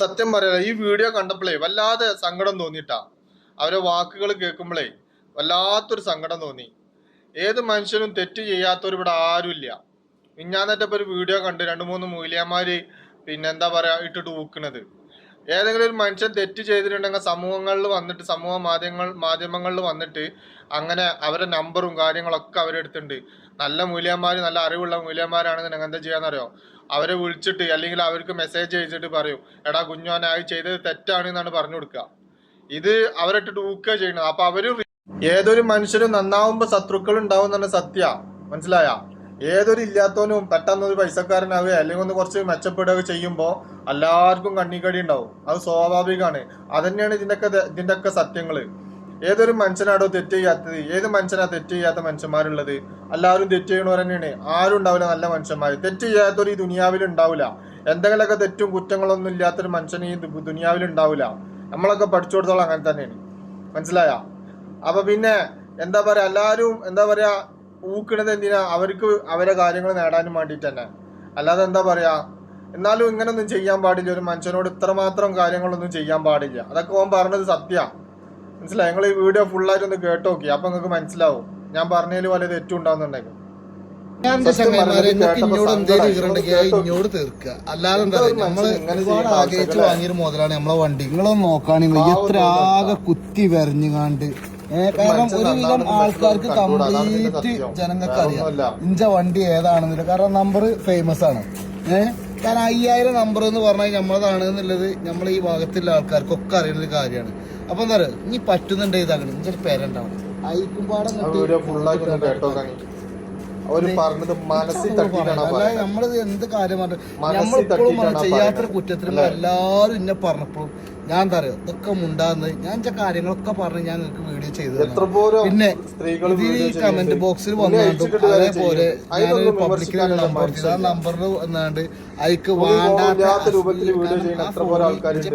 സത്യം പറയാ ഈ വീഡിയോ കണ്ടപ്പോഴേ വല്ലാതെ സങ്കടം തോന്നിട്ടാ അവരെ വാക്കുകൾ കേൾക്കുമ്പോഴേ വല്ലാത്തൊരു സങ്കടം തോന്നി. ഏത് മനുഷ്യനും തെറ്റ് ചെയ്യാത്തവർ ഇവിടെ ആരുമില്ല. മിഞ്ഞാന്നറ്റപ്പോ ഒരു വീഡിയോ കണ്ട് രണ്ട് മൂന്ന് മൂല്യന്മാര് പിന്നെ എന്താ പറയാ ഇട്ടിട്ട് ഊക്കണത്. ഏതെങ്കിലും ഒരു മനുഷ്യൻ തെറ്റ് ചെയ്തിട്ടുണ്ടെങ്കിൽ സമൂഹങ്ങളിൽ വന്നിട്ട് സമൂഹ മാധ്യമങ്ങൾ മാധ്യമങ്ങളിൽ വന്നിട്ട് അങ്ങനെ അവരുടെ നമ്പറും കാര്യങ്ങളൊക്കെ അവരെടുത്തിട്ടുണ്ട്. നല്ല മൂല്യന്മാർ നല്ല അറിവുള്ള മൂല്യന്മാരാണെന്നുണ്ടെങ്കിൽ എന്താ ചെയ്യാന്നറിയോ? അവരെ വിളിച്ചിട്ട് അല്ലെങ്കിൽ അവർക്ക് മെസ്സേജ് അയച്ചിട്ട് പറയും എടാ കുഞ്ഞോനായി ചെയ്തത് തെറ്റാണ് എന്നാണ് പറഞ്ഞു കൊടുക്കുക ഇത് അവരിട്ടിട്ട് ഊക്കുക ചെയ്യണം അപ്പൊ അവർ ഏതൊരു മനുഷ്യരും നന്നാവുമ്പോ ശത്രുക്കൾ ഉണ്ടാവും എന്നാണ് സത്യ. മനസ്സിലായ? ഏതൊരു ഇല്ലാത്തവനും പെട്ടെന്ന് ഒരു പൈസക്കാരനാവുക അല്ലെങ്കിൽ ഒന്ന് കുറച്ച് മെച്ചപ്പെടുക ചെയ്യുമ്പോ എല്ലാവർക്കും കണ്ണിക്കടി ഉണ്ടാവും. അത് സ്വാഭാവികമാണ് അതന്നെയാണ് തന്നെയാണ് ദ- ഇതിന്റെയൊക്കെ സത്യങ്ങൾ. ഏതൊരു മനുഷ്യനാടോ തെറ്റ് ചെയ്യാത്തത് ഏത് മനുഷ്യനാ തെറ്റ് ചെയ്യാത്ത മനുഷ്യന്മാരുള്ളത്? എല്ലാവരും തെറ്റ് ചെയ്യണവർ തന്നെയാണ്. ആരും ഉണ്ടാവില്ല നല്ല മനുഷ്യന്മാർ തെറ്റ് ചെയ്യാത്തൊരു ഈ ദുനിയാവിൽ ഉണ്ടാവില്ല. എന്തെങ്കിലുമൊക്കെ തെറ്റും കുറ്റങ്ങളൊന്നും ഇല്ലാത്തൊരു മനുഷ്യൻ ഈ ദുനിയാവിൽ ഉണ്ടാവില്ല. നമ്മളൊക്കെ പഠിച്ചു കൊടുത്തോളം അങ്ങനെ തന്നെയാണ്. മനസ്സിലായ? അപ്പൊ പിന്നെ എന്താ പറയാ എല്ലാവരും എന്താ പറയാ ഊക്കണത് എന്തിനാ? അവർക്ക് അവരെ കാര്യങ്ങൾ നേടാനും വേണ്ടിയിട്ട് തന്നെ. അല്ലാതെ എന്താ പറയാ എന്നാലും ഇങ്ങനൊന്നും ചെയ്യാൻ പാടില്ല. ഒരു മനുഷ്യനോട് ഇത്രമാത്രം കാര്യങ്ങളൊന്നും ചെയ്യാൻ പാടില്ല. അതൊക്കെ ഓൻ പറഞ്ഞത് സത്യ. മനസ്സിലായി? നിങ്ങൾ ഈ വീഡിയോ ഫുൾ ആയിട്ട് ഒന്ന് കേട്ട് നോക്കി. അപ്പൊ നിങ്ങൾക്ക് മനസ്സിലാവും. ഞാൻ പറഞ്ഞതിൽ വല്ല തെറ്റും ഉണ്ടാവുന്നുണ്ടെങ്കിൽ. ഇന്നോട് തീർക്കുക. അല്ലാതെ എന്താ നമ്മൾ ഒരുപാട് ആഗ്രഹിച്ച് വാങ്ങിയൊരു മുതലാണ് നമ്മളെ വണ്ടി നിങ്ങളൊന്ന് നോക്കുകയാണെങ്കിൽ എത്ര ആകെ കുത്തി വരഞ്ഞുകാണ്ട് കാരണം ഒരു ഒരുവിധം ആൾക്കാർക്ക്. കംപ്ലീറ്റ് ജനങ്ങൾക്ക്. അറിയാം ഇഞ്ച വണ്ടി ഏതാണെന്നില്ല. കാരണം നമ്പർ ഫേമസ് ആണ്. ഏഹ് കാരണം അയ്യായിരം നമ്പർ എന്ന് പറഞ്ഞാൽ നമ്മളതാണ് എന്നുള്ളത് നമ്മൾ ഈ ഭാഗത്തുള്ള ആൾക്കാർക്കൊക്കെ അറിയുന്ന ഒരു കാര്യമാണ്. അപ്പൊ എന്താ പറയുക ഇനി പറ്റുന്നുണ്ട് ഇതാകണം ചില പേരുണ്ടാവണം. അയക്കുമ്പാടം നമ്മളിത് എന്ത് കാര്യം പറഞ്ഞു മനസ്സിൽ നമ്മളിപ്പോഴും ചെയ്യാത്തൊരു കുറ്റത്തിനും എല്ലാരും ഇന്നെ പറഞ്ഞപ്പോൾ ഞാൻ എന്താ പറയുക ഇതൊക്കെ മുണ്ടാന്ന് ഞാൻ ചില കാര്യങ്ങളൊക്കെ പറഞ്ഞ് ഞാൻ നിങ്ങൾക്ക് വീഡിയോ ചെയ്തു തരാം. പിന്നെ ഇതിൽ ഈ കമന്റ് ബോക്സിൽ വന്നു അതേപോലെ നമ്പർ ആ. നമ്പറിൽ വന്നാണ്ട് അയക്ക് ഒരു വേണ്ടാത്ത അശ്ലീല- കാരണം ആ. ഇജ്ജ്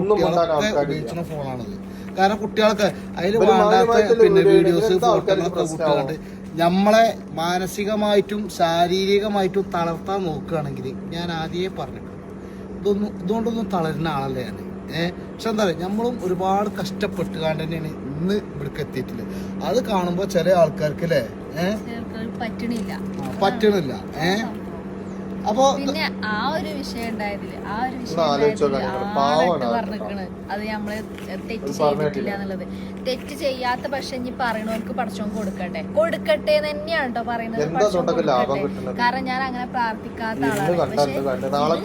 കുട്ടികളൊക്കെ ഉപയോഗിക്കുന്ന ഫോണാണത് കാരണം കുട്ടികൾക്ക് അതിൽ വേണ്ടാത്ത പിന്നെ വീഡിയോസ് ഫോട്ടോകളൊക്കെ കുട്ടികളുണ്ട് നമ്മളെ മാനസികമായിട്ടും ശാരീരികമായിട്ടും തളർത്താൻ നോക്കുകയാണെങ്കിൽ ഞാൻ ആദ്യമേ പറഞ്ഞിട്ടുണ്ട്. ഇതൊന്നും ഇതുകൊണ്ടൊന്നും തളരുന്ന ആളല്ലേ ഞാൻ ഏഹ് പക്ഷെ എന്താ പറയുക നമ്മളും ഒരുപാട് കഷ്ടപ്പെട്ട് കാണ്ട് തന്നെയാണ് ഇന്ന് ഇവിടേക്ക് എത്തിയിട്ടില്ല അത് കാണുമ്പോൾ ചില ആൾക്കാർക്ക് അല്ലേ? ഏഹ് പറ്റണില്ല. ഏഹ് അപ്പോ പിന്നെ ആ ഒരു വിഷയം ഉണ്ടായതിൽ ആ ഒരു വിഷയം അത് നമ്മൾ തെറ്റ് ചെയ്തിട്ടില്ല എന്നുള്ളത്. തെറ്റ് ചെയ്യാത്ത പക്ഷെ ഇനി പറയണവർക്ക് പഠിച്ചോ കൊടുക്കട്ടെ. കൊടുക്കട്ടെ തന്നെയാണ് കേട്ടോ പറയുന്നത്? കാരണം ഞാൻ അങ്ങനെ പ്രാർത്ഥിക്കാത്ത ആളാണ്.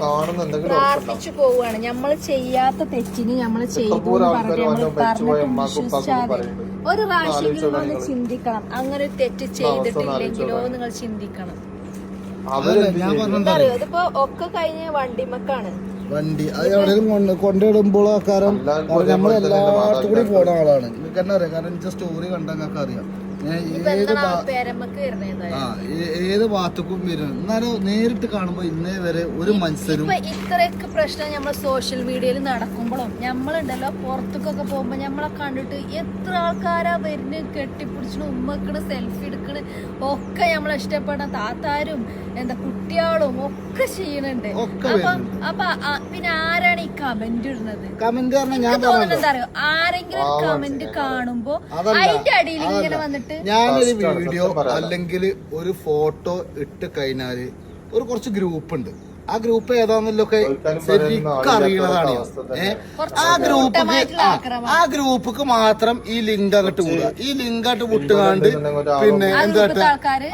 പ്രാർത്ഥിച്ചു പോവുകയാണ്. നമ്മൾ ചെയ്യാത്ത തെറ്റിന് നമ്മൾ ചെയ്തു പറഞ്ഞിട്ട്. ഒരു പ്രാവശ്യം ചിന്തിക്കണം. അങ്ങനെ ഒരു തെറ്റ് ചെയ്തിട്ടില്ലെങ്കിലോ നിങ്ങൾ ചിന്തിക്കണം. ഇതിപ്പോ ഒക്കെ കഴിഞ്ഞ വണ്ടിമക്കാണ്. വണ്ടി അത് എവിടെയും കൊണ്ട് കൊണ്ടിടുമ്പോൾ കാരണം നമ്മൾ കൂടി. പോണ ആളാണ്. നിങ്ങൾക്ക് തന്നെ അറിയാം? കാരണം എനിക്ക് സ്റ്റോറി കണ്ടാൽ നിങ്ങൾക്ക് അറിയാം ഏത് ആ ഏത് ഭാഗത്തേക്കും വരും എന്നാലും നേരിട്ട് കാണുമ്പോ ഇന്നേ വരെ ഒരു മനുഷ്യരും ഇപ്പൊ ഇത്രയൊക്കെ പ്രശ്നം നമ്മൾ സോഷ്യൽ മീഡിയയിൽ നടക്കുമ്പോഴും നമ്മളുണ്ടല്ലോ പുറത്തേക്കൊക്കെ പോകുമ്പോ നമ്മളെ കണ്ടിട്ട് എത്ര ആൾക്കാരാ വരുന്ന കെട്ടിപ്പിടിച്ചിട്ട് ഉമ്മക്കണ് സെൽഫി എടുക്കണ്? ഒക്കെ നമ്മളെ ഇഷ്ടപ്പെടുന്ന താത്താരും എന്താ കുട്ടികളും ഒക്കെ ചെയ്യണുണ്ട്. അപ്പൊ അപ്പൊ പിന്നെ ആരാണ് ഈ കമന്റ് ഇടുന്നത്? കമന്റ് ആരെങ്കിലും കമന്റ് കാണുമ്പോ അതിന്റെ അടിയിൽ ഇങ്ങനെ അതല്ല. വന്നിട്ട് ഞാനൊരു വീഡിയോ അല്ലെങ്കിൽ ഒരു ഫോട്ടോ ഇട്ട് കഴിഞ്ഞാൽ ഒരു കുറച്ച് ഗ്രൂപ്പ് ഉണ്ട് ആ ഗ്രൂപ്പ് ഏതാന്നല്ലൊക്കെ ചോദിക്കാനും ശരിക്കും? കുറച്ച് ആ ഗ്രൂപ്പ് ആ, ഗ്രൂപ്പ് ഗ്രൂപ്പിക്ക് മാത്രം ഈ ലിങ്ക് അങ്ങോട്ട് വിടുക. ഈ ലിങ്ക് അങ്ങോട്ട് വിട്ടുകാണ്ട് പിന്നെ എന്താ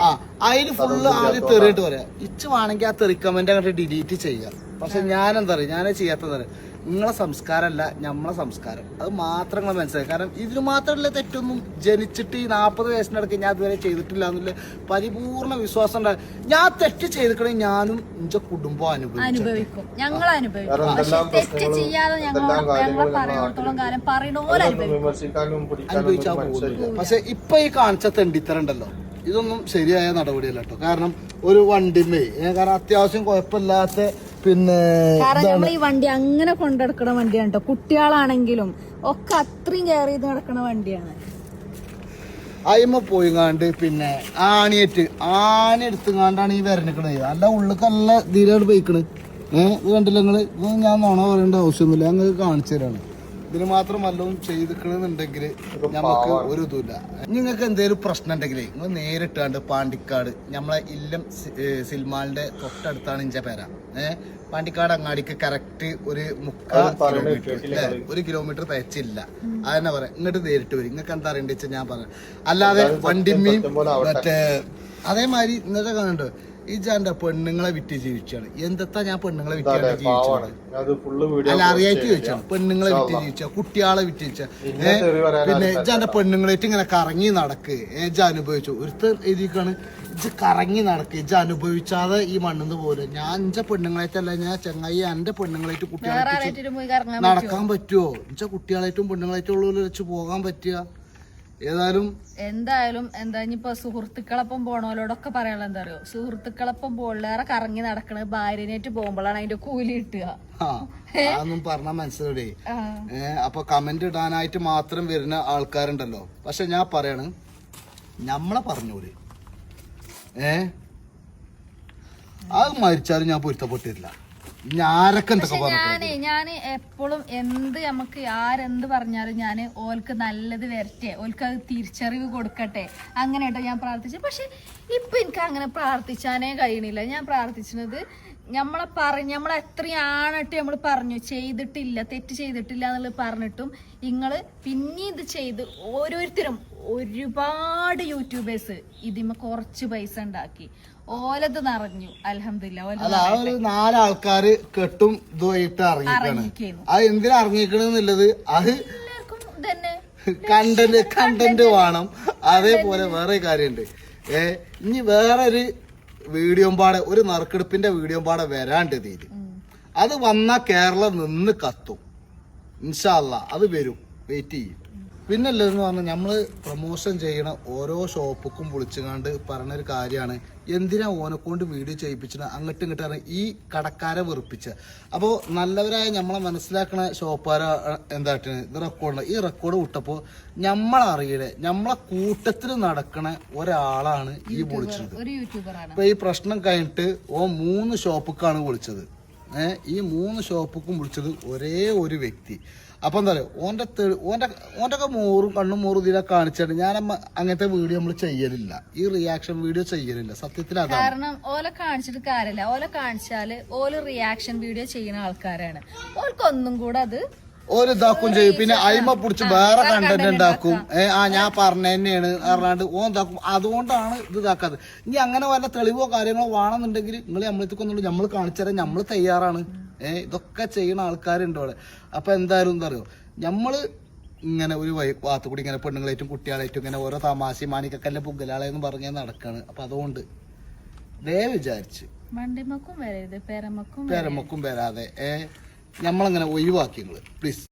ആ അതിന് ഫുള്ള് ആദ്യം തെറിയിട്ട് പറയാം ഇച്ച് വേണമെങ്കിൽ ആ തെറി കമന്റ് അങ്ങോട്ട് ഡിലീറ്റ് ചെയ്യാം പക്ഷെ ഞാൻ എന്താ പറയുക ഞാൻ ചെയ്യാത്തത് നിങ്ങളെ സംസ്കാരമല്ല നമ്മളെ സംസ്കാരം. അത് മാത്രം നിങ്ങൾ മനസ്സിലായി. കാരണം ഇതിന് മാത്രമല്ല തെറ്റൊന്നും ജനിച്ചിട്ട് ഈ നാൽപ്പത് വയസ്സിനടക്ക് ഞാൻ ഇതുവരെ ചെയ്തിട്ടില്ല എന്നുള്ള പരിപൂർണ വിശ്വാസം ഉണ്ടായി ഞാൻ തെറ്റ് ചെയ്തിട്ടുണ്ടെങ്കിൽ ഞാനും എന്റെ കുടുംബം അനുഭവിക്കും. ഞങ്ങൾ അനുഭവിക്കും. പക്ഷെ ഇപ്പൊ ഈ കാണിച്ച തെണ്ടിത്തരം ഉണ്ടല്ലോ. ഇതൊന്നും ശരിയായ നടപടിയല്ല കേട്ടോ കാരണം ഒരു വണ്ടിമേ കാരണം അത്യാവശ്യം കുഴപ്പമില്ലാത്ത പിന്നെ കാരണം നമ്മൾ ഈ വണ്ടി അങ്ങനെ കൊണ്ടെടുക്കണ വണ്ടിയാണ് കേട്ടോ കുട്ടികളാണെങ്കിലും ഒക്കെ അത്രയും കെയർ ചെയ്ത് നടക്കണ വണ്ടിയാണ്. അയിമ പോയിങ്ങാണ്ട് പിന്നെ ആണിയേറ്റ് ആണി എടുത്തുങ്ങാണ്ടാണ് ഈ വരണിക്കണത് നല്ല ധീരമായിട്ട് പോയിക്കണ്. ഏഹ് ഇത് കണ്ടില്ല നിങ്ങൾ? ഞാൻ നോണ പറയേണ്ട ആവശ്യമൊന്നുമില്ല. അങ്ങ് കാണിച്ചു തരാണ്. ഇതിന് മാത്രം വല്ലതും ചെയ്തിക്കണെന്നുണ്ടെങ്കിൽ നമുക്ക് ഒരു ഇതുമില്ല. നിങ്ങൾക്ക് എന്തെങ്കിലും പ്രശ്നം ഉണ്ടെങ്കിൽ നിങ്ങൾ നേരിട്ടാണ്ട് പാണ്ടിക്കാട് നമ്മളെ ഇല്ലം സിൽമാലിന്റെ സിൽമാളിന്റെ തൊട്ടടുത്താണ് ഇഞ്ച പേര. ഏഹ് പാണ്ടിക്കാട് അങ്ങാടിക്ക് കറക്റ്റ് ഒരു മുക്കാൽ കിലോമീറ്റർ അല്ലേ? ഒരു കിലോമീറ്റർ തയ്ച്ചില്ല അതന്നെ പറയാം. ഇങ്ങോട്ട് നേരിട്ട് വരും. നിങ്ങൾക്ക് എന്താ അറിയണ്ടെന്ന് വെച്ചാൽ ഞാൻ പറയാം. അല്ലാതെ വണ്ടിമ്മയും മറ്റേ അതേമാതിരി ഇന്നത്തെ കാണുന്നുണ്ട് ഈ ജാന്റെ പെണ്ണുങ്ങളെ വിറ്റ് ജീവിച്ചാണ്. എന്തെത്താ ഞാൻ പെണ്ണുങ്ങളെ വിറ്റ് ജീവിച്ചത്? അത് ഫുള്ള് വീഡിയോ അല്ല അറിയായിട്ട് ചോദിച്ചാണ്. പെണ്ണുങ്ങളെ വിറ്റ് ജീവിച്ച കുട്ടികളെ വിറ്റ് ജീവിച്ച. ഏഹ്? പിന്നെ ഇജാന്റെ പെണ്ണുങ്ങളായിട്ട് ഇങ്ങനെ കറങ്ങി നടക്ക്. ഇജ അനുഭവിച്ചു. ഒരുത്തർ എഴുതിക്കാണ് ഇജ് കറങ്ങി നടക്ക്. ഇജ അനുഭവിച്ചാതെ ഈ മണ്ണിന്ന് പോലെ ഞാൻ ഇഞ്ച പെണ്ണുങ്ങളായിട്ടല്ല ഞാൻ ചെങ്ങായി എന്റെ പെണ്ണുങ്ങളായിട്ട് കുട്ടികളെ നടക്കാൻ പറ്റുമോ ഇഞ്ച കുട്ടികളായിട്ടും പെണ്ണുങ്ങളായിട്ടും ഉള്ളവരെ വെച്ച് പോകാൻ പറ്റുക? ഏതായാലും എന്തായാലും എന്താ ഇനിയിപ്പോ സുഹൃത്തുക്കളൊപ്പം പോണോലോടൊക്കെ പറയാനുള്ള എന്താ അറിയോ? സുഹൃത്തുക്കളൊപ്പം പോളിലേറെ കറങ്ങി നടക്കണ ഭാര്യനായിട്ട് പോകുമ്പോഴാണ് അതിന്റെ കൂലി കിട്ടുക. അതൊന്നും പറഞ്ഞാൽ മനസ്സിലൂടെ. അപ്പൊ കമന്റ് ഇടാനായിട്ട് മാത്രം വരുന്ന ആൾക്കാരുണ്ടല്ലോ. പക്ഷെ ഞാൻ പറയാണ് നമ്മളെ പറഞ്ഞൂര് ഏ? അത് മരിച്ചാലും ഞാൻ പൊരുത്തപ്പെട്ടില്ല ഞാൻ ഞാൻ എപ്പോഴും എന്ത് നമുക്ക് ആരെന്ത് പറഞ്ഞാലും ഞാൻ ഓൽക്ക് നല്ലത് വരട്ടെ ഓൽക്ക് അത് തിരിച്ചറിവ് കൊടുക്കട്ടെ അങ്ങനെ കേട്ടോ ഞാൻ പ്രാർത്ഥിച്ചു പക്ഷെ ഇപ്പൊ എനിക്ക് അങ്ങനെ പ്രാർത്ഥിച്ചാനേ കഴിയണില്ല. ഞാൻ പ്രാർത്ഥിച്ചത് നമ്മളെ പറഞ്ഞ് നമ്മളെ എത്രയാണിട്ട് നമ്മൾ പറഞ്ഞു ചെയ്തിട്ടില്ല തെറ്റ് ചെയ്തിട്ടില്ല എന്നുള്ളത് പറഞ്ഞിട്ടും നിങ്ങൾ പിന്നെ ഇത് ചെയ്ത് ഓരോരുത്തരും ഒരുപാട് യൂട്യൂബേഴ്സ് ഇതിമ കുറച്ച് പൈസ ഉണ്ടാക്കി ഓലത് നിറഞ്ഞു അലഹമില്ല നാലാൾക്കാര് കെട്ടും ഇതുമായിട്ട് അത് എന്തിനാ ഇറങ്ങിക്കണെന്നുള്ളത് അത് കണ്ടന്റ് കണ്ടന്റ് വേണം. അതേപോലെ വേറെ കാര്യമുണ്ട് ഏ ഇനി വേറൊരു വീഡിയോ പാടെ ഒരു നറുക്കെടുപ്പിന്റെ വീഡിയോ പാടെ വരാണ്ട് തീര് അത് വന്ന കേരളം നിന്ന് കത്തും. ഇൻഷാല്ല അത് വരും. വെയിറ്റ് ചെയ്യും. പിന്നല്ലേ എന്ന് പറഞ്ഞാൽ നമ്മൾ പ്രൊമോഷൻ ചെയ്യണ ഓരോ ഷോപ്പുക്കും വിളിച്ചുകൊണ്ട് പറഞ്ഞൊരു കാര്യമാണ് എന്തിനാ ഓനെ കൊണ്ട് വീഡിയോ ചെയ്യിപ്പിച്ചത് അങ്ങോട്ടും ഇങ്ങോട്ടാണ് ഈ കടക്കാരെ വെറുപ്പിച്ച. അപ്പോൾ നല്ലവരായ നമ്മളെ മനസ്സിലാക്കണ ഷോപ്പുകാരെ എന്തായിട്ട് ഇത് റെക്കോർഡ് ഈ റെക്കോർഡ് വിട്ടപ്പോൾ നമ്മളറിയണേ നമ്മളെ കൂട്ടത്തിൽ നടക്കണ ഒരാളാണ് ഈ വിളിച്ചത് അപ്പോൾ ഈ പ്രശ്നം കഴിഞ്ഞിട്ട് ഓ മൂന്ന് ഷോപ്പുക്കാണ് വിളിച്ചത്. ഈ മൂന്ന് ഷോപ്പുക്കും വിളിച്ചത് ഒരേ ഒരു വ്യക്തി. അപ്പം എന്താ പറയുക ഓന്റെ തെളി- ഓന്റെ ഓന്റെ ഒക്കെ മോറും കണ്ണും മോറും ഇതിലൊക്കെ കാണിച്ചിട്ട് ഞാൻ അങ്ങനത്തെ വീഡിയോ നമ്മൾ ചെയ്യലില്ല. ഈ റിയാക്ഷൻ വീഡിയോ ചെയ്യലില്ല. സത്യത്തിൽ കാരണം ഓല കാണിച്ചിട്ട് കാര്യമില്ല ഓല കാണിച്ചാൽ ഓൽ റിയാക്ഷൻ വീഡിയോ ചെയ്യുന്ന ആൾക്കാരാണ്. ഓൽക്കൊന്നും കൂടെ അത് ഒരു ഇതാക്കും ചെയ്യും. പിന്നെ അയിമ പിടിച്ച് വേറെ കണ്ടന്റ് ഉണ്ടാക്കും. ആ ഞാൻ പറഞ്ഞ തന്നെയാണ് പറഞ്ഞാണ്ട് ഓൻ ഇതാക്കും. അതുകൊണ്ടാണ് ഇത് ഇതാക്കാത്തത്. ഇനി അങ്ങനെ വല്ല തെളിവോ കാര്യങ്ങളോ വേണമെന്നുണ്ടെങ്കിൽ നിങ്ങൾ നമ്മളെത്തിക്കൊന്നുള്ളൂ നമ്മൾ കാണിച്ചുതരാൻ നമ്മൾ തയ്യാറാണ്. ഏഹ് ഇതൊക്കെ ചെയ്യുന്ന ആൾക്കാരുണ്ട് അവിടെ അപ്പൊ എന്തായാലും എന്താ അറിയോ? നമ്മൾ ഇങ്ങനെ ഒരു വൈ ഭാഗത്ത് കൂടി ഇങ്ങനെ പെണ്ണുങ്ങളേറ്റും കുട്ടികളേറ്റും ഇങ്ങനെ ഓരോ തമാശയും മാണിക്കക്കല്ലെ പുggലാളെന്ന് പറഞ്ഞ് നടക്കാണ്. അപ്പൊ അതുകൊണ്ട് ദേ വിചാരിച്ച്. പെരമക്കും പേരമക്കും വരാതെ. ഏ നമ്മളങ്ങനെ ഒഴിവാക്കി നിങ്ങൾ പ്ലീസ്